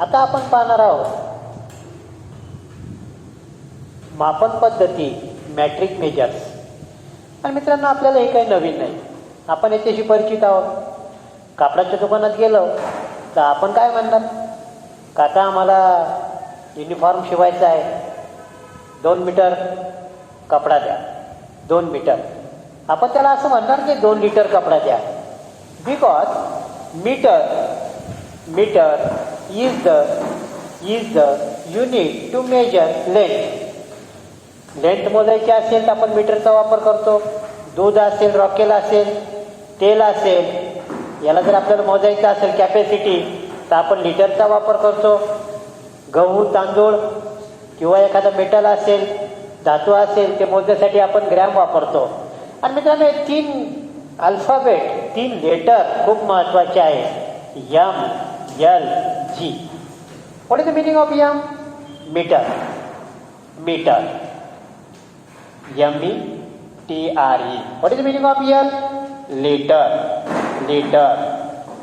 आता आपण पाहणार आहोत. मापन पद्धती मॅट्रिक मेजर्स आणि मित्रांनो आपल्याला हे काही नवीन नाही. आपण याच्याशी परिचित आहोत. कापडाच्या दुकानात गेलो तर आपण काय म्हणणार? काका आम्हाला युनिफॉर्म शिवायचा आहे? दोन मीटर कपडा द्या. दोन मीटर आपण त्याला असं म्हणणार की दोन लिटर कपडा द्या. Because metre metre is the is the unit to measure length length मोजायची असेल तर आपण मीटरचा वापर करतो. दूध असेल रॉकेल असेल तेल असेल याला जर आपल्याला मोजायचं असेल कॅपॅसिटी तर आपण लिटरचा वापर करतो. गहू तांदूळ किंवा एखादा मेटल असेल धातू असेल ते मोजण्यासाठी आपण ग्रॅम वापरतो. आणि मित्रांनो हे तीन अल्फाबेट तीन लेटर खूप महत्त्वाचे आहे. M L G. What is the meaning of M metre metre M E T R E What is the meaning of L litre litre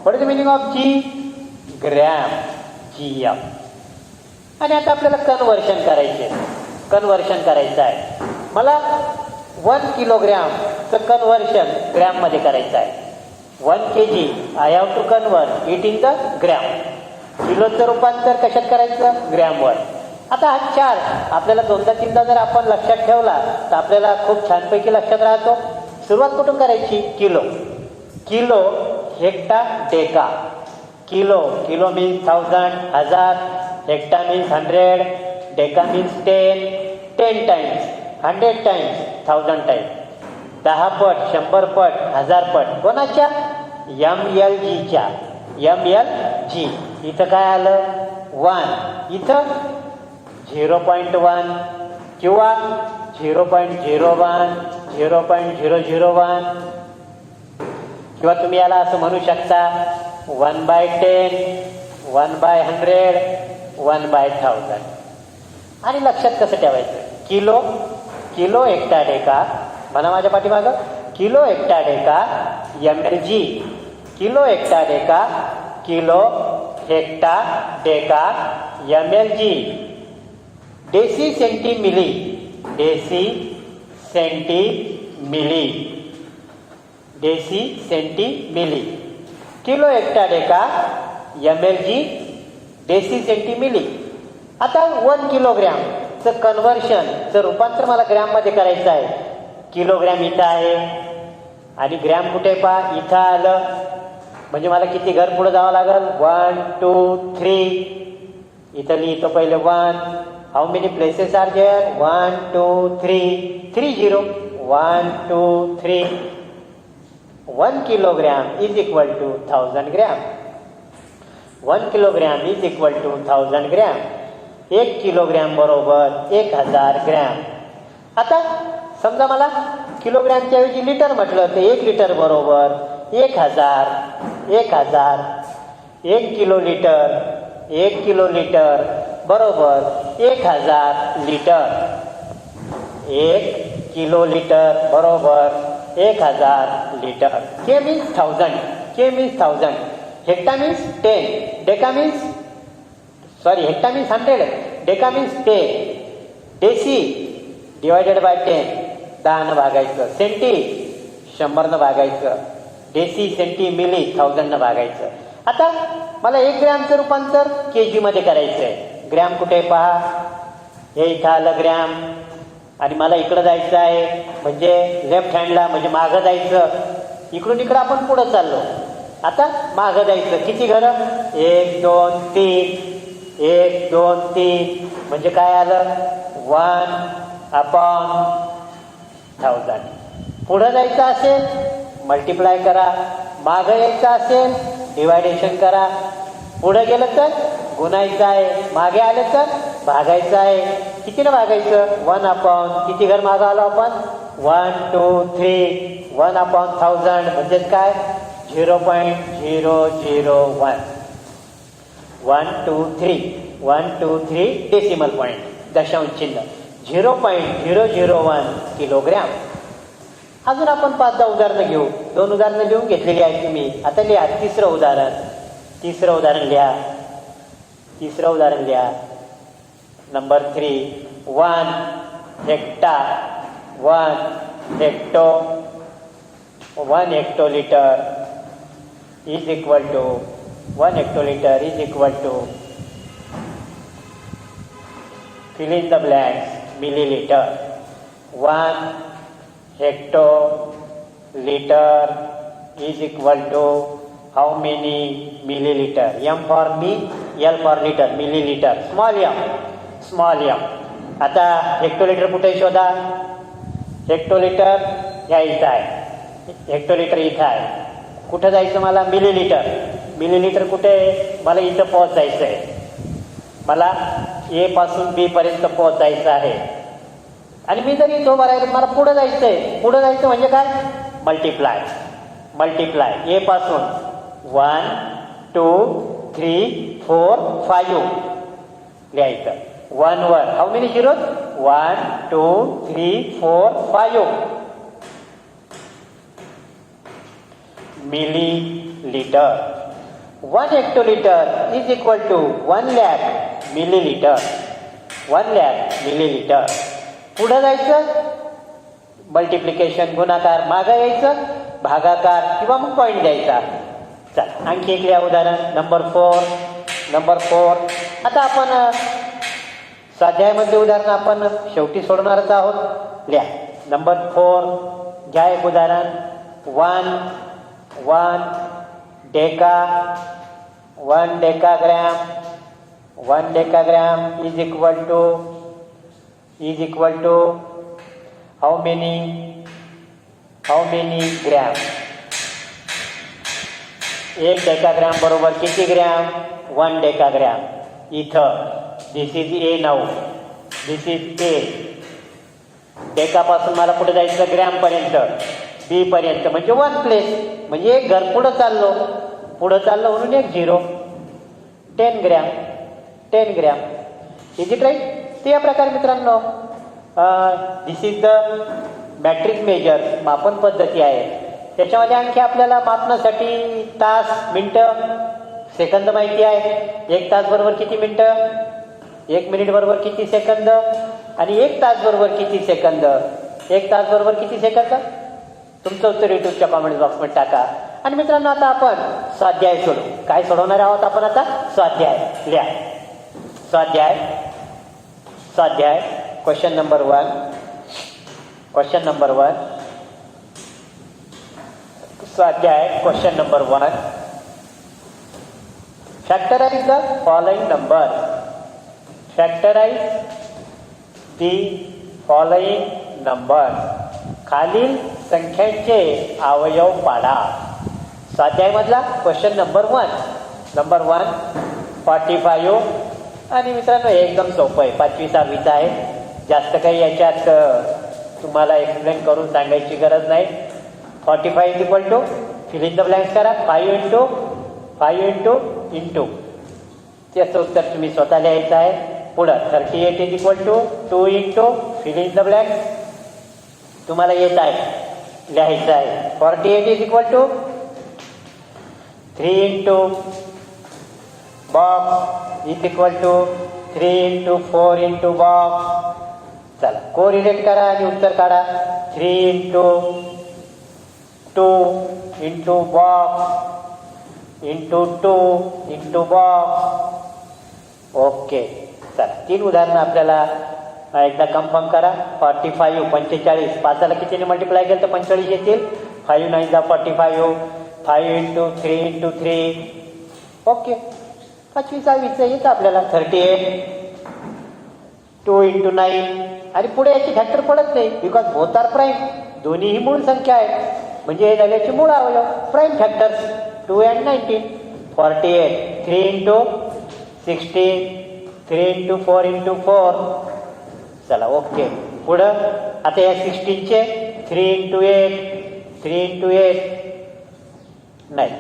What is the meaning of G gram G M आणि आता आपल्याला conversion करायचे. Conversion करायचं आहे. मला one किलोग्रॅमचं conversion ग्रॅममध्ये करायचं आहे. One K G I have to convert it in the gram किलोचं रूपांतर कशात करायचं? ग्रॅमवर. आता हा चार आपल्याला दोनदा तीनदा जर आपण लक्षात ठेवला तर आपल्याला खूप छानपैकी लक्षात राहतो. सुरुवात कुठून करायची? Kilo. Kilo hecto deca. Kilo kilo means thousand हजार. Hecto means hundred deca means ten ten times hundred times thousand times दहा पट शंभर पट हजार पट. कोणाच्या? एम एल जीच्या एम एल जी इथं काय आलं? वन इथं झिरो पॉईंट वन किंवा zero point zero one zero point zero zero one किंवा तुम्ही याला असं म्हणू शकता one by ten one by hundred one by thousand आणि लक्षात कसं ठेवायचं? किलो किलो एकटा डेका म्हणा माझ्या पाठीमागं. Kilo hecto deca M L G kilo hecto deca kilo hecto deca M L G. Deci centi milli deci centi milli deci centi milli kilo hecto deca M L G deci centi milli आता one किलोग्रॅमचं कन्व्हर्शनचं रूपांतर मला ग्रॅममध्ये करायचं आहे. Kilogram इथं आहे. आणि ग्रॅम कुठे पहा? इथं आलं. म्हणजे मला किती घर पुढं जावं लागेल? वन टू थ्री इथं लिहितो पहिले one how many places are there one two three three zero one two three one kilogram is equal to thousand gram one kilogram is equal to thousand gram एक kilogram बरोबर एक हजार gram आता समजा मला किलोग्रॅमच्या ऐवजी लिटर म्हटलं तर एक लिटर बरोबर एक हजार एक हजार एक किलो लिटर एक किलो लिटर बरोबर एक हजार लिटर एक किलो लिटर बरोबर एक हजार litre K means thousand K means thousand hecto means ten deca means sorry hecto means hundred deca means ten deci divided by ten दहानं भागायचं सेंटी शंभरनं भागायचं डेसी सेंटी मिली थाउजंडनं भागायचं आता मला एक ग्रॅमचं रूपांतर के जीमध्ये करायचं आहे ग्रॅम कुठे पहा? हे इथं आलं ग्रॅम. आणि मला इकडं जायचं आहे. म्हणजे लेफ्ट हँडला म्हणजे मागं जायचं. इकडून इकडं आपण पुढं चाललो. आता मागं जायचं. किती घरं? एक दोन तीन. एक दोन तीन. म्हणजे काय आलं? वन अपॉन थाउजंड पुढं जायचं असेल मल्टिप्लाय करा. मागं यायचं असेल डिवायडेशन करा. पुढं गेलं तर गुणायचं आहे. मागे आलं तर भागायचं आहे. कितीनं भागायचं? वन अपॉन किती घर मागं आलो आपण? One two three one upon thousand म्हणजेच काय? Zero point zero zero one one two three one two three decimal point दशांश चिन्ह. Zero point zero zero one kilogram अजून आपण पाच दहा उदाहरणं घेऊ. दोन उदाहरणं लिहून घेतलेली आहेत तुम्ही. आता लिहा तिसरं उदाहरण. तिसरं उदाहरण लिहा. तिसरं उदाहरण लिहा. Number three one hecto one hecto one hectolitre is equal to one hectolitre is equal to fill the the millilitre one one litre is equal to how many milliliter? For for me for litre liter milliliter. Small m small m. आता हेक्टोलिटर कुठे शोधा? हेक्टोलिटर ह्या इथं आहे. हेक्टोलिटर इथं आहे. कुठं जायचं मला? मिलीलिटर मिलीलिटर कुठे? मला इथं पोहोचायचं आहे मला ए पासून बी पर्यंत पोहोचायचं आहे. आणि मी जरी तो भरायला मला पुढं जायचं आहे पुढं जायचं म्हणजे काय? मल्टिप्लाय मल्टिप्लाय ए पासून one two three four five लिहायचं. वन वर. How many zero one two three four five milli litre one hectolitre is equal to one lakh millilitre one lakh millilitre पुढं जायचं? मल्टिप्लिकेशन गुणाकार मागं यायचं? भागाकार किंवा मग पॉईंट द्यायचा. चल आणखी एक लिहा उदाहरण. नंबर फोर नंबर फोर आता आपण अ, स्वाध्यायामध्ये उदाहरण आपण शेवटी सोडणारच आहोत. लिहा. नंबर फोर घ्या एक उदाहरण. One one deca one decagram one decagram is equal to is equal to how many how many gram एक डेकाग्रॅम बरोबर किती ग्रॅम वन डेकाग्रॅम इथं. दिस इज ए नऊ दिस इज ए डेकापासून मला कुठे जायचं? ग्रॅमपर्यंत बी पर्यंत. म्हणजे वन प्लेस म्हणजे एक घर पुढं चाललो. पुढं चाललो म्हणून एक zero ten gram ten gram is it right ते या प्रकारे मित्रांनो this is the metric measure मापन पद्धती आहे. त्याच्यामध्ये आणखी आपल्याला मापनासाठी तास मिनटं सेकंद माहिती आहे. एक तास बरोबर किती मिनटं? एक मिनिट बरोबर किती सेकंद? आणि एक तास बरोबर किती सेकंद? एक तास बरोबर किती सेकंद? तुमचं उत्तर युट्यूबच्या कॉमेंट बॉक्समध्ये टाका. आणि मित्रांनो आता आपण स्वाध्याय सोडू. काय सोडवणार आहोत आपण आता? स्वाध्याय. लिहा. स्वाध्याय. स्वाध्याय question number one question number one स्वाध्याय question number one factorise the following number factorise the following number खालील संख्यांचे अवयव पाडा. स्वाध्यायमधला question number one number one forty five आणि मित्रांनो हे एकदम सोपं आहे. पाचवी सहावीचं आहे. जास्त काही याच्यात तुम्हाला एक्सप्लेन करून सांगायची गरज नाही. Forty five equal to filling the blanks करा. Five into five into into त्याचं उत्तर तुम्ही स्वतः लिहायचं आहे. पुढं thirty eight is equal to two into filling the blank तुम्हाला येत आहे. लिहायचं आहे. Forty eight is equal to three into box is equal to three into four into box चला को रिलेट करा आणि उत्तर काढा. Three into two into box into two into box okay चला तीन उदाहरणं आपल्याला एकदा कन्फर्म करा. फॉर्टी फाईव्ह पंचेचाळीस. पाचाला कितीने मल्टिप्लाय केलं तर पंचेचाळीस येतील? फाईव्ह नाईन जा forty five five into three into three okay पाचवी सहावीचं येतं आपल्याला. Thirty eight. Two into nine आणि पुढे याची फॅक्टर पडत नाही. बिकॉज बोथ आर प्राईम दोन्ही ही मूळ संख्या आहे म्हणजे हे झाल्याचे मूळ अवयव. Prime factors two and nineteen forty eight three into sixteen three into four into four चला ओके पुढं. आता या सिक्स्टीनचे three into eight three into eight नाही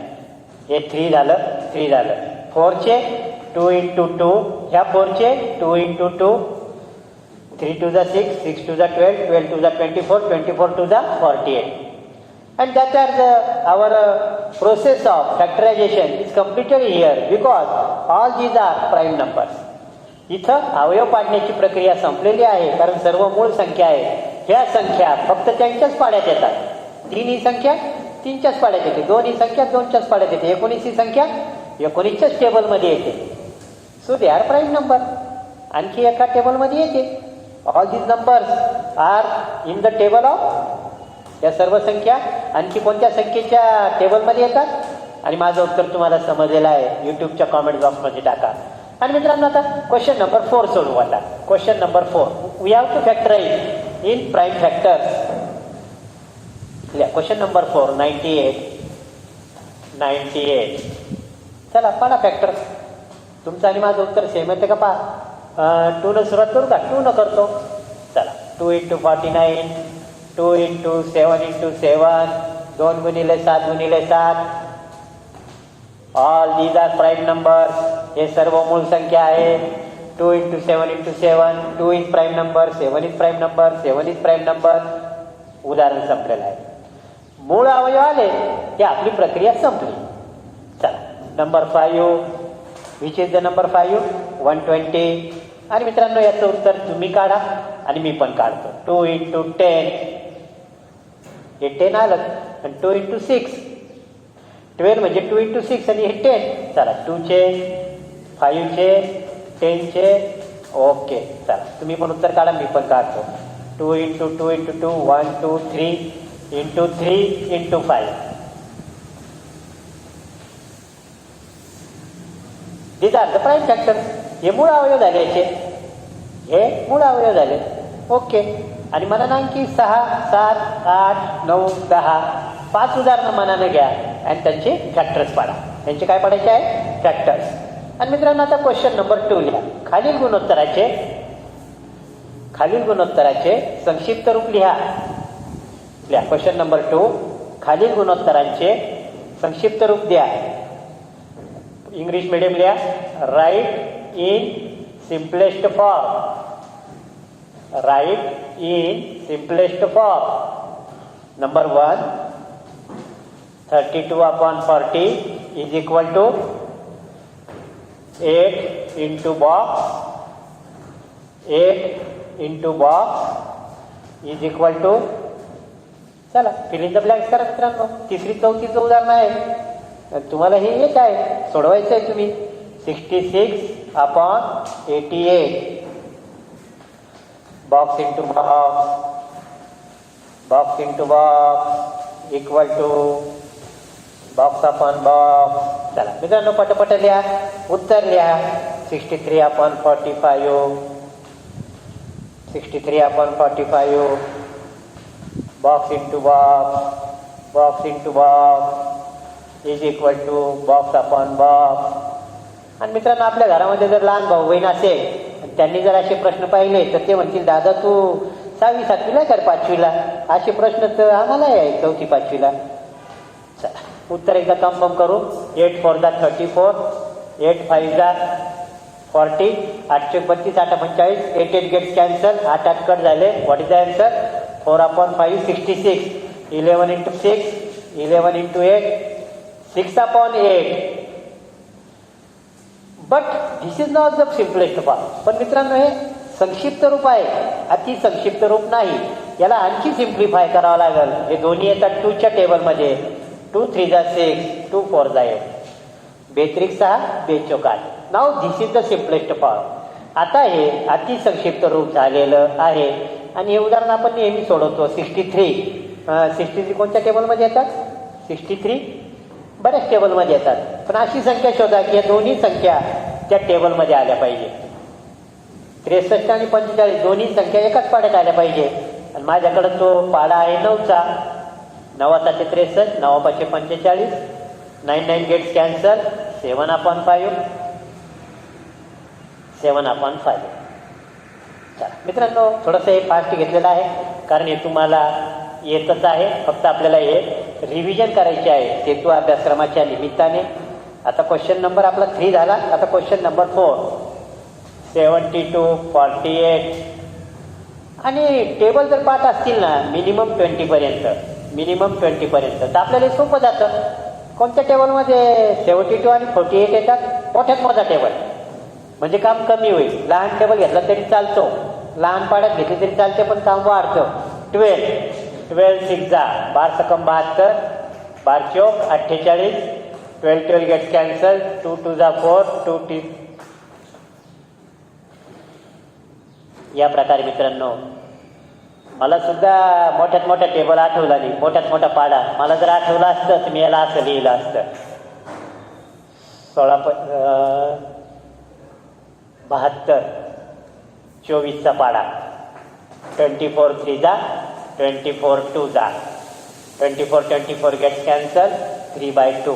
हे थ्री झालं. थ्री झालं. फोरचे टू इंटू टू ह्या फोरचे two into two. Three two जा सिक्स सिक्स टू जा twelve twelve two the twenty four twenty four two the forty eight. And that are the our process of factorisation is completed here because all these are prime numbers इथं अवयव पाडण्याची प्रक्रिया संपलेली आहे कारण सर्व मूळ संख्या आहे. ह्या संख्या फक्त त्यांच्याच पाड्यात येतात. तीन ही संख्या तीनच्याच पाड्यात येते. दोन ही संख्या दोनच्याच पाड्यात येते. एकोणीस ही संख्या एकोणीसच्याच टेबलमध्ये येते. So they are prime number आणखी एका टेबलमध्ये येते. All these numbers are in the table of या सर्व संख्या आणखी कोणत्या संख्येच्या टेबलमध्ये येतात? आणि माझं उत्तर तुम्हाला समजलेलं आहे. यूट्यूबच्या कॉमेंट बॉक्समध्ये टाका. आणि मित्रांनो आता क्वेश्चन नंबर फोर सोडू आता. Question number four we have to factorise in prime factors question number four ninety eight ninety eight चला पाडा फॅक्टर तुमचं आणि माझं उत्तर सेम येते का पहा. टू न सुरुवात करू का? टू न करतो. चला two into forty nine two into seven into seven दोन गुणिले सात गुणिले सात. All these are prime number हे सर्व मूळ संख्या आहे. Two into seven into seven two is prime number seven is prime number seven is prime number उदाहरण संपलेलं आहे. मूळ अवयव आले की आपली प्रक्रिया संपली. चला. Number five which is the number five one twenty आणि मित्रांनो याचं उत्तर तुम्ही काढा आणि मी पण काढतो. टू इंटू टेन हे टेन आलं आणि टू इंटू सिक्स ट्वेल्व म्हणजे टू इंटू सिक्स आणि हे टेन चला टूचे फाईव्हचे टेनचे ओके चला. तुम्ही पण उत्तर काढा मी पण काढतो. Two into two into two one two three into three into five these are the prime factor हे मूळ अवयव झाले याचे. हे मूळ अवयव झाले. ओके आणि मला ना आणखी सहा सात आठ नऊ दहा पाच उदाहरणं मनानं घ्या आणि त्यांचे फॅक्टर्स पाडा. त्यांचे काय पाडायचे आहे? फॅक्टर्स आणि मित्रांनो आता क्वेश्चन नंबर टू लिहा. खालील गुणोत्तराचे खालील गुणोत्तराचे संक्षिप्त रूप लिहा. लिहा. क्वेश्चन नंबर टू खालील गुणोत्तरांचे संक्षिप्त रूप द्या. इंग्लिश मीडियम लिया। Write in simplest form write in simplest form number one thirty two upon forty is equal to eight into box eight into box is equal to चला fill in the blanks करा मित्रांनो तिसरी चौथीचं उदाहरण आहे तुम्हाला हे येत आहे. सोडवायचं आहे तुम्ही. Sixty six upon eighty eight box into box box into box equal to box upon box चला मित्रांनो पटपट लिहा. उत्तर लिहा. Sixty three upon forty five sixty three upon forty five box into box box into box is equal to box upon box आणि मित्रांनो आपल्या घरामध्ये जर लहान भाऊ बहीण असेल त्यांनी जर असे प्रश्न पाहिले तर ते म्हणतील दादा तू सहावी सातवीला कर पाचवीला? असे प्रश्न तर आम्हाला आहे चौथी पाचवीला. उत्तर एकदा कन्फर्म करू. एट फोर दा थर्टी फोर एट फाईव्ह दा फॉर्टी आठशे बत्तीस आठ पंचेचाळीस एट एट गेट कॅन्सल आठ आठ कट झाले. What is the answer four upon five sixty six eleven into six eleven into eight six upon eight but this is not the simplest form पण मित्रांनो हे संक्षिप्त रूप आहे. अति संक्षिप्त रूप नाही. याला आणखी सिम्प्लिफाय करावं लागेल. हे दोन्ही येतात टूच्या टेबलमध्ये टू थ्री जा सिक्स टू फोर जा एट बेत्रिक सहा बेचोक आठ नाव this is the simplest form आता हे अति संक्षिप्त रूप झालेलं आहे. आणि हे उदाहरण आपण नेहमी सोडवतो. सिक्स्टी थ्री सिक्स्टी थ्री कोणत्या टेबलमध्ये येतात? सिक्स्टी थ्री बऱ्याच टेबलमध्ये येतात. पण अशी संख्या शोधा की या दोन्ही संख्या त्या टेबलमध्ये आल्या पाहिजे. त्रेसष्ट आणि पंचेचाळीस दोन्ही संख्या एकाच पाड्यात आल्या पाहिजे. आणि माझ्याकडं तो पाडा आहे नऊचा. सातशे त्रेसष्ट नवापाचे पंचेचाळीस. Nine nine gets cancel seven upon five seven upon five चला मित्रांनो थोडंसं हे फास्ट घेतलेलं आहे. कारण हे तुम्हाला येतच आहे. फक्त आपल्याला हे रिव्हिजन करायचे आहे. सेतू अभ्यासक्रमाच्या निमित्ताने. आता क्वेश्चन नंबर आपला थ्री झाला. आता question number four seventy two forty eight आणि टेबल जर पाठ असतील ना मिनिमम ट्वेंटीपर्यंत मिनिमम ट्वेंटीपर्यंत तर आपल्याला हे सोपं जातं. कोणत्या टेबलमध्ये सेवन्टी टू आणि फोर्टी एट येतात? मोठ्यात मोठा टेबल म्हणजे काम कमी होईल. लहान टेबल घेतला तरी चालतो. लहान पाड्यात घेतली तरी चालते पण काम वाढतं. ट्वेल्व ट्वेल्व सिक्स जा बार सकम बहात्तर बार चौक अठ्ठेचाळीस twelve twelve get cancel two two जा फोर टू टी या प्रकारे मित्रांनो मला सुद्धा मोठ्यात मोठ्या टेबल आठवला नाही मोठ्यात मोठा पाडा. मला जर आठवलं असतं तर मी याला असं लिहिलं असतं. सोळा प बहात्तर चोवीसचा पाडा. ट्वेंटी फोर थ्री जा. ट्वेंटी फोर टू जा. Twenty four twenty four get cancel three by two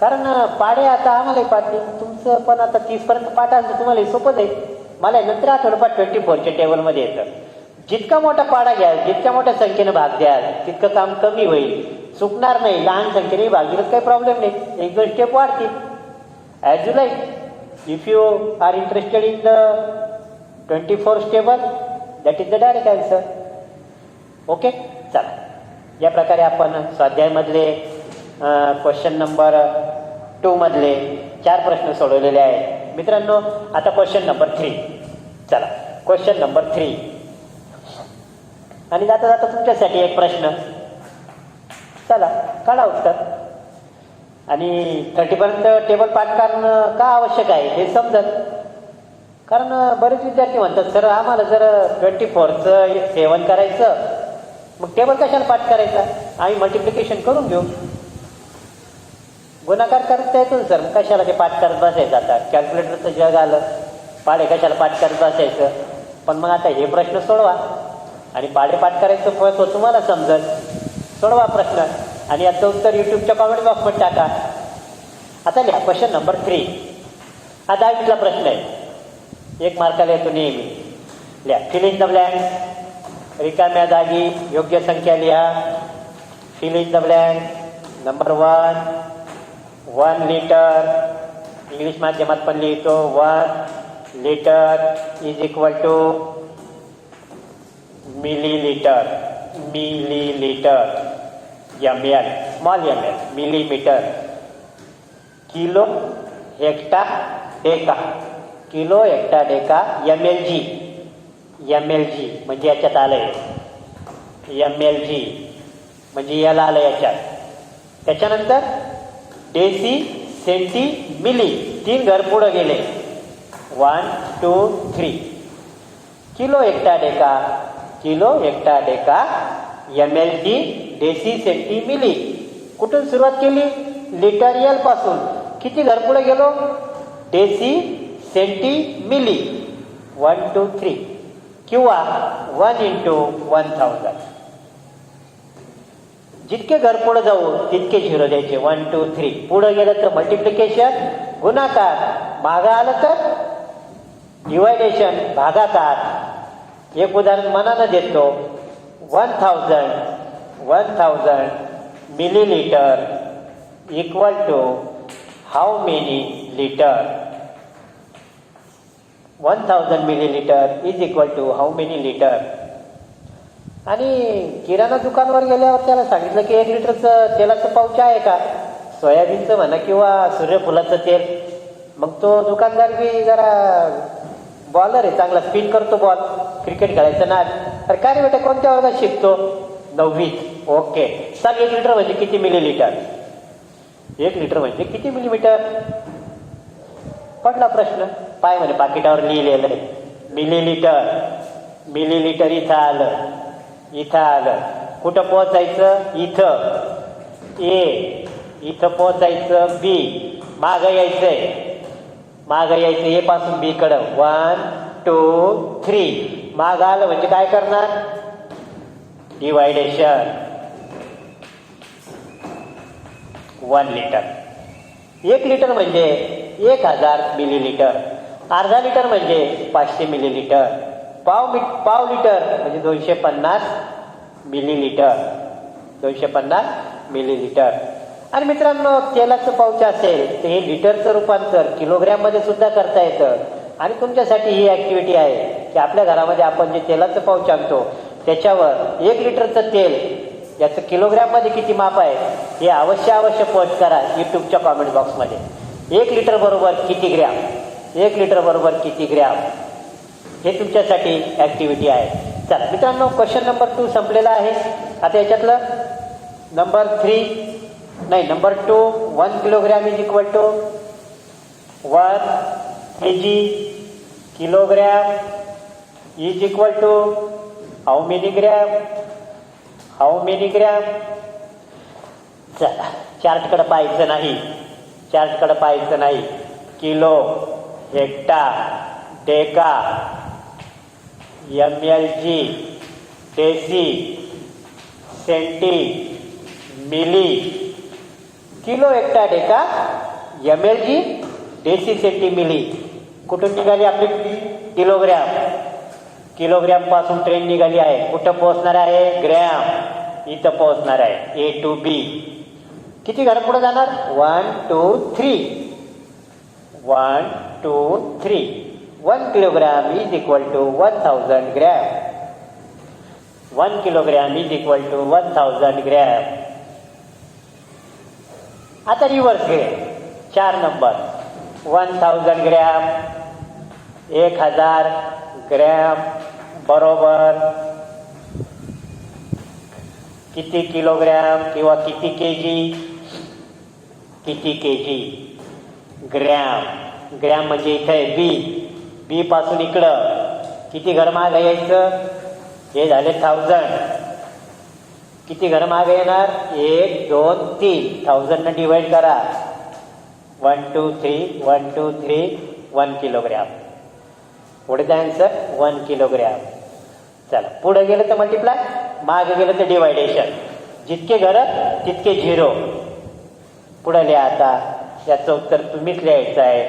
कारण पाडे आता आम्हाला पाडले तुमचं पण आता तीसपर्यंत पाठ तुम्हाला सोपं जाईल. आहे मला नंतर आठवलं ट्वेंटी फोरच्या टेबलमध्ये येतं. जितका मोठा पाडा घ्याल जितक्या मोठ्या संख्येनं भाग द्याल तितकं काम कमी होईल. चुकणार नाही लहान संख्येने भाग दिलं काही प्रॉब्लेम नाही. एक दोन स्टेप वाढतील. As you like if you are interested in the twenty four stable that is the direct answer okay चला या प्रकारे आपण स्वाध्यायमधले क्वेश्चन नंबर टूमधले चार प्रश्न सोडवलेले आहेत. मित्रांनो आता क्वेश्चन नंबर थ्री चला. क्वेश्चन नंबर थ्री आणि जाता जाता तुमच्यासाठी एक प्रश्न. चला काढा उत्तर. आणि थर्टीपर्यंत टेबल पाठ करणं का आवश्यक आहे हे समजत. कारण बरेच विद्यार्थी म्हणतात सर आम्हाला जर ट्वेंटी फोरचं सेवन करायचं मग टेबल कशाला पाठ करायचा? आम्ही मल्टिप्लिकेशन करून घेऊ. गुणाकार करता येतो ना सर मग कशाला ते पाठ करत बसायचं? आता कॅल्क्युलेटरचं जग आलं पाडे कशाला पाठ करत बसायचं? पण मग आता हे प्रश्न सोडवा. आणि पाडे पाठ करायचं फळ तो तुम्हाला समजत सोडवा प्रश्न. आणि याचं उत्तर युट्यूबच्या कॉमेंट बॉक्समध्ये टाका. आता लिहा क्वेश्चन नंबर थ्री हा दहावीतला प्रश्न आहे. एक मार्काला येतो नेहमी लिहा फिल इन द ब्लँक रिकाम्या जागी योग्य संख्या लिहा fill in the number one one litre English माध्यमात पण लिहितो one litre is equal to millilitre millilitre M L small M L millimetre kilo hecto deca. Kilo hecto deca M L G M L G म्हणजे याच्यात आलं आहे M L G म्हणजे याला आलं याच्यात. त्याच्यानंतर डेसी सेंटी मिली तीन घर पुढं गेले. वन टू थ्री किलो एकटा डेका किलो एकटा deca M L G deci centi milli कुठून सुरुवात केली? लिटर एलपासून. किती घर पुढे गेलो? Deci centi milli one two three किंवा वन इंटू वन थाउजंड जितके घर पुढे जाऊ तितके झिरो द्यायचे. वन टू थ्री पुढे गेलं तर मल्टिप्लिकेशन गुणाकार. मागं आलं तर डिवायडेशन भागाकार. एक उदाहरण मनानं देतो. One thousand one thousand millilitre equal to how many litre one thousand is equal to how many litre आणि किराणा दुकानवर गेल्यावर त्याला सांगितलं की एक लिटरचं तेलाचं पाऊच आहे का? सोयाबीनचं म्हणा किंवा सूर्यफुलाचं तेल. मग तो दुकानदार बी जरा बॉलर आहे चांगला स्पिन करतो बॉल क्रिकेट खेळायचं ना तर काय रे बेटा कोणत्या वर्गात शिकतो? नववीत. ओके सांग एक लिटर म्हणजे किती मिलीलिटर एक लिटर म्हणजे किती मिलीमीटर पडला प्रश्न. पाय म्हणे पाकिटावर लिहिलेलं आहे. मिलीलिटर. मिलीलिटर इथं आलं. इथं आलं. कुठं पोहोचायचं? इथं. ए. इथं पोहोचायचं बी मागं यायचंय. मागं यायचं ए पासून बी कडं. वन टू थ्री मागं आलं म्हणजे काय करणार? डिवायडेशन वन लिटर एक लिटर म्हणजे एक हजार मिलीलिटर अर्धा लिटर म्हणजे पाचशे मिलीलिटर पाव मी पाव लिटर म्हणजे दोनशे पन्नास मिलीलिटर दोनशे पन्नास मिलीलिटर आणि मित्रांनो तेलाचं पाऊच असेल तर हे लिटरचं रूपांतर किलोग्रॅममध्ये सुद्धा करता येतं. आणि तुमच्यासाठी ही ॲक्टिव्हिटी आहे की आपल्या घरामध्ये आपण जे तेलाचं पाऊच आणतो त्याच्यावर एक लिटरचं तेल याचं किलोग्रॅममध्ये किती माप आहे हे अवश्य अवश्य पोस्ट करा यूट्यूबच्या कॉमेंट बॉक्समध्ये एक लिटर बरोबर किती ग्रॅम? एक लिटर बरोबर किती ग्रॅम? हे तुमच्यासाठी ॲक्टिव्हिटी आहे. चला मित्रांनो क्वेश्चन नंबर टू संपलेला आहे. आता याच्यातलं नंबर थ्री नाही number two one kilogram is equal to one K G kilogram is equal to how many gram how many gram चला चार्टकडे पाहायचं नाही. चार्जकडं पाहायचं नाही. Kilo hecto deca M L G deci centi milli. Kilo hecto deca M L G deci centi milli. कुठून निघाली आपली? किलोग्रॅम. किलोग्रॅमपासून ट्रेन निघाली आहे. कुठं पोहोचणार आहे? ग्रॅम. इथं पोहोचणार आहे. ए टू बी किती घर पुढे जाणार? One two three one two three one kilogram is equal to one thousand gram one kilogram is equal to one thousand gram आता रिव्हर्स घे. चार नंबर वन थाउजंड ग्रॅम एक हजार ग्रॅम बरोबर. किती किलोग्रॅम किंवा किती के जी किती के जी ग्रॅम. ग्रॅम म्हणजे इथं आहे बी. बी पासून इकडं. किती घरमाग यायचं? हे झाले थाउजंड किती घर मागे येणार? एक दोन तीन. थाउजंडनं डिवाइड करा. One two three one two three one kilogram पुढे आन्सर वन किलोग्रॅम चला. पुढे गेलं तर मल्टिप्लाय मागे गेलं तर डिवायडेशन जितके घर तितके झिरो पुढे लिहा आता? याचं उत्तर तुम्हीच लिहायचं आहे.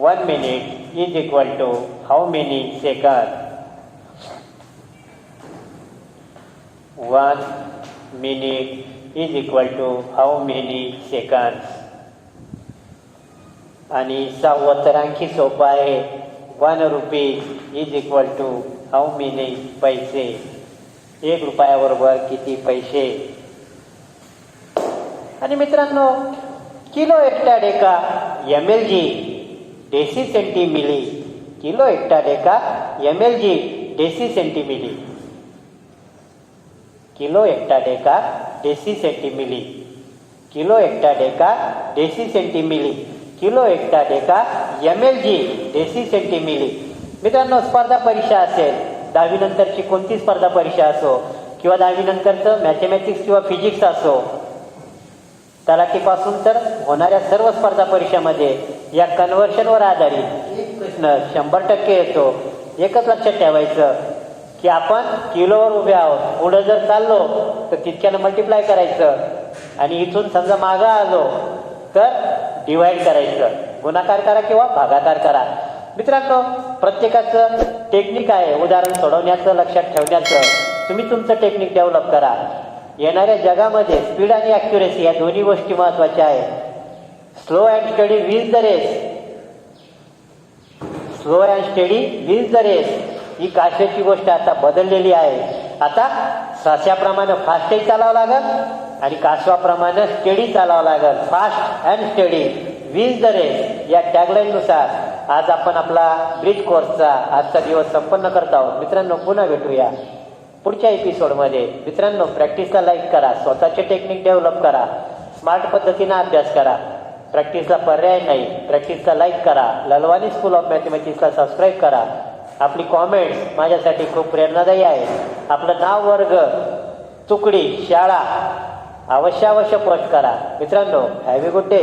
One minute is equal to how many second one minute is equal to how many second आणि सहावं तर आणखी सोपं आहे. One rupees is equal to how many पैसे? एक रुपयाबरोबर किती पैसे? आणि मित्रांनो kilo hecto deca M L G deci centi milli kilo hecto deca M L G deci centi milli kilo hecto deca deci centi milli kilo hecto deca deci centi milli kilo hecto deca M L G deci centi milli मित्रांनो स्पर्धा परीक्षा असेल दहावीनंतरची कोणती स्पर्धा परीक्षा असो किंवा दहावीनंतरचं mathematics किंवा फिजिक्स असो तलाठीपासून तर होणाऱ्या सर्व स्पर्धा परीक्षामध्ये या कन्व्हर्शनवर आधारित एक प्रश्न शंभर टक्के येतो. एकच लक्षात ठेवायचं की आपण किलोवर उभे आहोत. पुढं जर चाललो तर तितक्यानं मल्टिप्लाय करायचं. आणि इथून समजा मागं आलो तर डिवाइड करायचं. गुणाकार करा किंवा भागाकार करा. मित्रांनो प्रत्येकाचं टेक्निक आहे. उदाहरण सोडवण्याचं लक्षात ठेवण्याचं. तुम्ही तुमचं टेक्निक डेव्हलप करा. येणाऱ्या जगामध्ये स्पीड आणि ॲक्युरेसी या दोन्ही गोष्टी महत्त्वाच्या आहेत. Slow and steady wins the race slow and steady wins the race ही काशाची गोष्ट आता बदललेली आहे. आता सस्याप्रमाणे फास्टही चालावं लागल आणि कासवाप्रमाणे स्टडी चालावं लागल. Fast and steady wins the race या टॅगलाईननुसार आज आपण आपला ब्रिज कोर्सचा आजचा दिवस संपन्न करत आहोत. मित्रांनो पुन्हा भेटूया. पुढच्या एपिसोडमध्ये मित्रांनो प्रॅक्टिसला लाईक करा स्वतःचे टेक्निक डेव्हलप करा स्मार्ट पद्धतीनं अभ्यास करा. प्रॅक्टिसला पर्याय नाही प्रॅक्टिसला लाईक करा ललवानी स्कूल ऑफ मॅथमॅटिक्सला सबस्क्राईब करा. आपली कॉमेंट्स माझ्यासाठी खूप प्रेरणादायी आहे आपलं नाव वर्ग तुकडी शाळा अवश्य अवश्य पोस्ट करा. मित्रांनो हॅव ए गुड डे